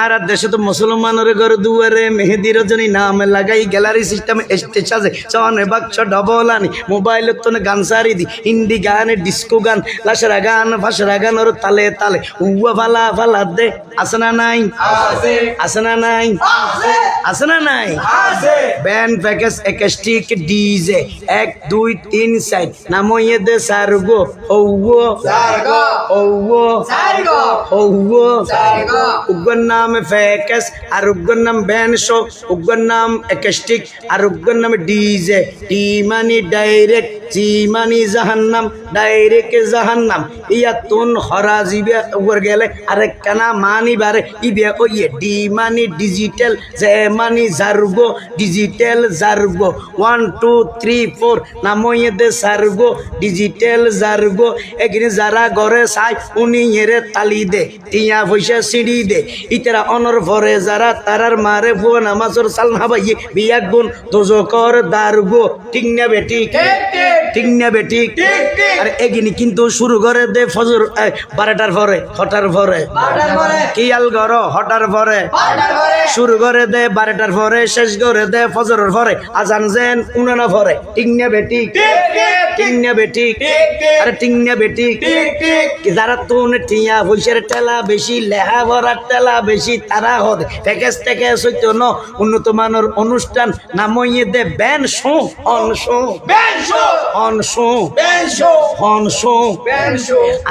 আর দেশে তো মুসলমানের ঘর দুয়ারে মেহেদি রজনী নাম লাগাই গ্যালারি সিস্টেম স্টেজ আছে চনে বাক্স ডবল আনি মোবাইল তো গান সারি দি। হিন্দি গান ডিস্কো গান লাসরা গান ফাসরা গান ওর তালে তালে। উয়া ফালা ফালা দে আছে না নাই? আছে। না নাই? আছে। না নাই? ব্যান্ড প্যাকেজ একাস্টিক ডিজে এক দুই তিন সাইড নামইয়ে দে সারগো ঔগো ঔগো উগ্র নাম ফেকাস, আর উগ্র নাম ব্যান্ড শো উগ্র নাম একেস্টিক, আর উগ্র নাম ডিজে, টি মানি ডাইরেক্ট জি মানি জাহান্নাম, ডাইরেক্ট জাহান্নাম। ইয়া তুন হরা জিবে উগর গেলে আরেক কানা মানি বারে। ইবে ওইয়ে ডি মানি ডিজিটাল জে মানি জার্গো, ডিজিটাল জার্গো। ওয়ান, টু, থ্রি, ফোর, নামইয়ে দে সার্গো, ডিজিটাল জার্গো। এখানে যারা ঘরে চাই উনি হেরে তালি দে, টিয়া পয়সা সিঁড়ি দে। ইতারা অনর ভরে যারা, তারার মারে ফুয়া নামাজর সাল হাবাইয়ে বিয়া গুণ দোজকর দারগো। ঠিক না বেটি ঠিক না বেটি আর এগিনি কিন্তু শুরু করে দে ফজর বারোটার পরে হটার পরে। কিয়াল গর? হটার পরে। শুরু করে দে বারোটার পরে শেষ করে দে ফজরের পরে। আজান যেন উনানা পরে। ঠিক না বেটি ঠিক? না বেটি আরে ঠিক না বেটি যারা তুন টিয়া পয়সার টেলা বেশি লেহা ভরার টেলা বেশি তারা হদে। প্যাকেজ থেকে ন উন্নত মানের অনুষ্ঠান নামইয়ে দে ban show on show on show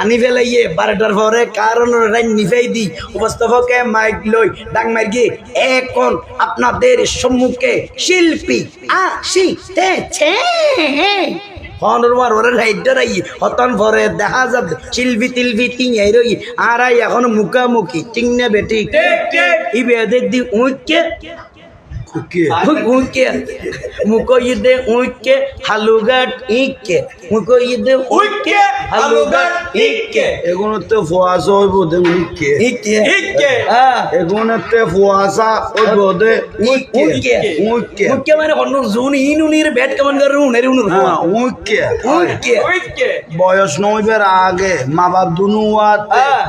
আনি ইয়ে বারোটার পরে কারণ রাইন দি। উপস্থাপকে মাইক লই এখন আপনাদের সম্মুখে শিল্পী আসিতেছে। হনরমার ওরে রাইডার আই হতন দেখা যাবে শিল্পী তিলপি টিঙাই রই। আর আই এখন মুখামুখি টিং না বেটি ই বেদের হইব দে হইব দে মানে জুন ইনুনির ব্যাট কেমন করে উনুর হ্যাঁ উইকে উইকে বয়স নইবের আগে মা বাপ দুনুয়াত।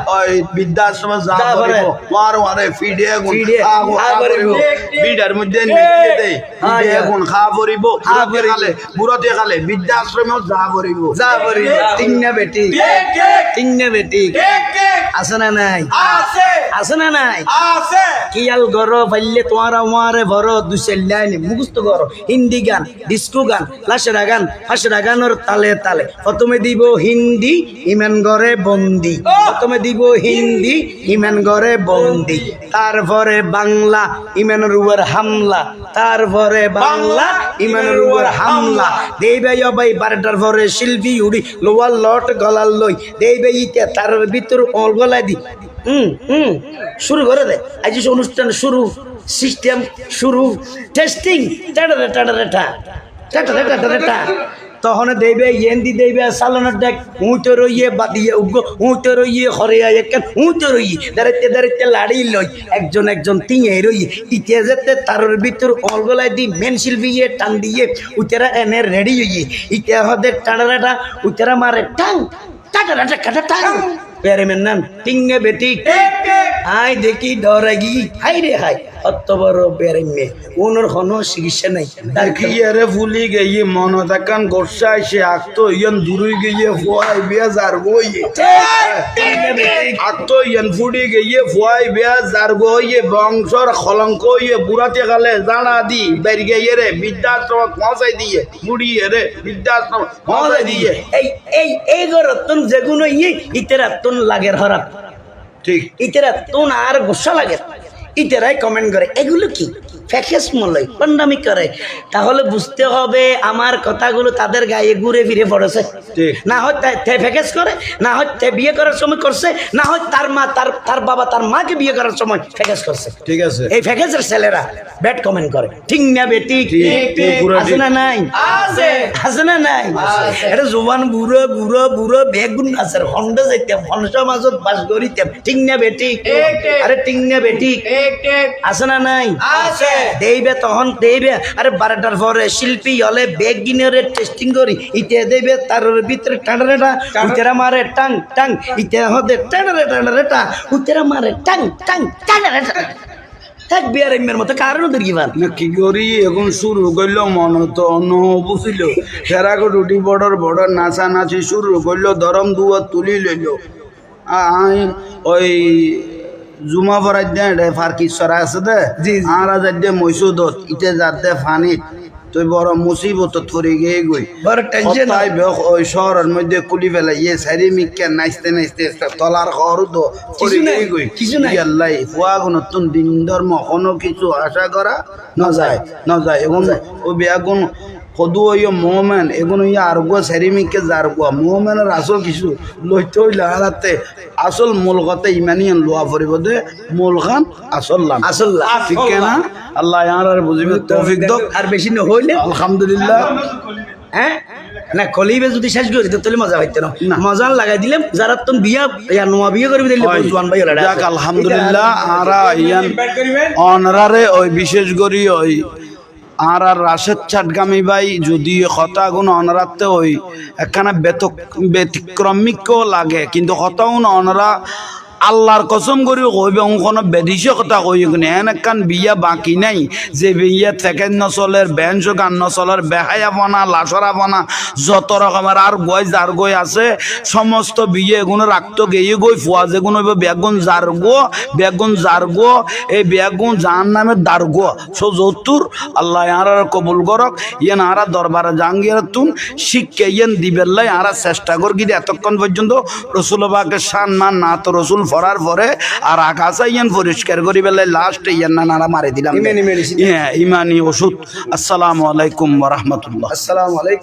ওই বৃদ্ধাশ্রমে যা যা ওয়ার ওয়ারে ফিডে বিডার মধ্যে দেই। হ্যাঁ, হ্যাঁ। খা করিব খা বুড়াতে করিব। খালে বৃদ্ধাশ্রমেও যা করিব যা বলি টিং বেটি। টিং বেটি। আছে না নাই? আছে। না নাই? কিয়াল গর পাইলে তোমার আমারে ভর দুসেল্লাইনি মুখস্থ গর হিন্দি গান ডিস্কো গান লাসরা গান ফাসরা গানের তালে তালে। প্রথমে দিব হিন্দি ইমান গরে বন্দি। প্রথমে দিব হিন্দি ইমান গরে বন্দি। তারপরে বাংলা ইমানের উপর হামলা তারপরে বাংলা ইমানের উপর হামলা। দেই ভাই বারোটার পরে শিল্পী উড়ি লোয়ার লট গলার লই। দেবে ইতে তার ভিতর গলায় দি। হুম হুম শুরু করে দে। আজ অনুষ্ঠান শুরু সিস্টেম শুরু টেস্টিং টাটা টাটা টা। টাটা টাটা টাটা তখন দেবে ইয়েন্দি দেবে, সালানোর দেখ উঁচো রইয়ে বাদিয়ে উগ্র উঁচো রইয়ে হরিয়া একেন উঁচো রইয়ে দাঁড়াইতে দাঁড়াইতে লাড়ি লই, একজন একজন তিঙে রইয়ে ইতে যেতে তারের ভিতর অলগলাই দি মেন ইয়ে টান দিয়ে উতেরা এনে রেডি হইয়ে, ইতে হদে টাড়াটা উতেরা মারে টাং টাটা টাটা কাটা টাং, পেরে মেন নাম টিঙ্গে বেটি আই দেখি ডরাগি হাই রে হাই অত বড় বেরে মে ওনার কোনো চিকিৎসা নাই। তার কি কিয়ারে ফুলি গিয়ে মন তাকান গোসা সে আকতো ইয়ান দূরই গিয়ে ফুয়াই বিয়া যার বইয়ে আকতো ইয়ান ফুডি গিয়ে ফুয়াই বিয়া যার বইয়ে বংশর খলঙ্ক ইয়ে বুড়াতে গালে জানা দি বেরি গিয়ে রে বৃদ্ধাশ্রম পৌঁছাই দিয়ে মুড়িয়ে রে বৃদ্ধাশ্রম পৌঁছাই দিয়ে। এই এই এই গরতন যেগুলো ইয়ে ইতেরা তুন লাগের হরাপ ঠিক ইতেরা তোন আর গুসা লাগে। ইতেরাই কমেন্ট করে এগুলো কি? ফ্যাকেস মলয় পান্ডামি করে। তাহলে বুঝতে হবে আমার কথাগুলো তাদের গায়ে ঘুরে ফিরে পড়েছে। না হয় তে- ফ্যাকেস করে না হয় তে বিয়ে করার সময় করছে না হয় তার মা তার তার বাবা তার মাকে বিয়ে করার সময় ফ্যাকেস করছে। ঠিক আছে। এই ফ্যাকেসের ছেলেরা ব্যাড কমেন্ট করে। ঠিক না বেটি আছে না নাই? আছে। না নাই? এটা জোবান বুড়ো বুড়ো বুড়ো বেগুন আছে হন্ডা যাইতাম হন্ডা মাজত বাস করিতাম ঠিক না বেটি আরে ঠিক না বেটি আছে না নাই? দেইবে তখন দেইবে। আরে বারোটার পরে শিল্পী হলে বেগ গিনে টেস্টিং করি। ইতে দেবে তার ভিতরে টানারেটা উতেরা মারে টাং টাং। ইতে হদে টানারে টানারেটা উতেরা মারে টাং টাং টানারেটা। এক মতো কারণ কি করি? এখন শুরু করল মন তো অন্য বুঝিল। সেরাকে রুটি বড়র বড় নাচা নাচি শুরু করল দরম দুয়া তুলি লইল। আই ওই জুমা ভরাই দে ফার্কি চরা আছে দে। আরা যাই দে মৈসুদত ইতে যার দে ফানিত। তুই বড় মুসিবত পড়ে গিয়ে গই বড় টেনশন তাই ওই শহরের মধ্যে কুলি ফেলে ইয়ে সারি মিকে নাচতে নাচতে তলার খর তো কিছু নাই, কিছু নাই। আল্লাহ ফুয়া নতুন দিন ধর্ম কোনো কিছু আশা করা না যায় না যায় এখন ও বেগুন সদু ইয়ে মোহমেন এগুন ইয়ে আর গো সারি মিকে যার গো মোহমেনের আসল কিছু লইতে হইলে হারাতে আসল মূল কথা ইমানি লোয়া পড়িব দে মূল খান আসল লাম। আসল। ঠিক না? আল্লাহ আর বুঝিবে তৌফিক দক আর বেশি না হইলে? আলহামদুলিল্লাহ। হ্যাঁ? না কলিবে যদি শেষ করে দিত তাহলে মজা হইতো না। মজা লাগাই দিলাম যারা তুমি বিয়া ইয়া নোয়া বিয়ে করবি দিলে। জোয়ান ভাই আলহামদুলিল্লাহ আরা ইয়ান অনরারে ওই বিশেষ করি ওই আর আর রাশেদ চাটগামি ভাই, যদি হতা গুণ অনরাতে হই একখানা বেতক ব্যতিক্রমিকও লাগে, কিন্তু হতাউন অনরা আল্লাহর কসম করি কইবে কোনো বেদিছে কথা কই কিনে। এন একখান বিয়া বাকি নাই। যে বিয়া থেকে নচলের বেঞ্চ গান নচলের, বেহায়া বনা লাচরা বনা যত রকমের আর গই যার গই আছে, সমস্ত বিয়ে এগুলো রাখতো গিয়ে গই ফুয়া যেগুলো বেগুন যার গো বেগুন যার গো এই বেগুন যার নামে দার গো। সো যতুর আল্লাহ আর কবুল করক, ইয়েন আরা দরবারে জাঙ্গিয়ার তুন, শিক্ষা ইয়েন দিবেল্লাই আরা চেষ্টা কর গিয়ে এতক্ষণ পর্যন্ত রসুলবাকে সান মান না তো রসুল ফরার পরে আর আকাশা ইয়ান পরিষ্কার করি বেলায় লাস্ট ইয়ান না নারা মারি দিলাম। হ্যাঁ ইমানি ওষুধ। আসসালামু আলাইকুম রহমতুল্লাহ। আসসালামু আলাইকুম।